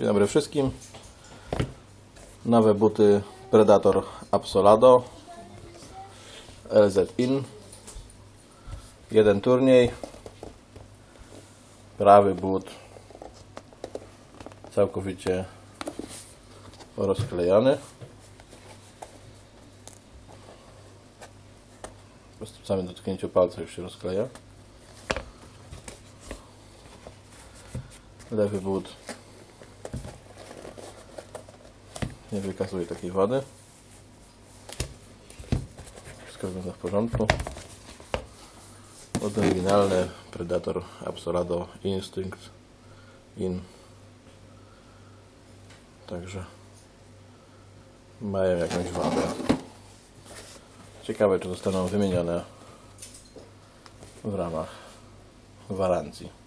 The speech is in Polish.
Dzień dobry wszystkim. Nowe buty Predator Absolado LZ In. Jeden turniej. Prawy but całkowicie rozklejony. Po prostu samym dotknięciu palca już się rozkleja. Lewy but nie wykazuje takiej wady. Wszystko wygląda w porządku. Oryginalny Predator Absolado Instinct In. Także mają jakąś wadę. Ciekawe, czy zostaną wymienione w ramach gwarancji.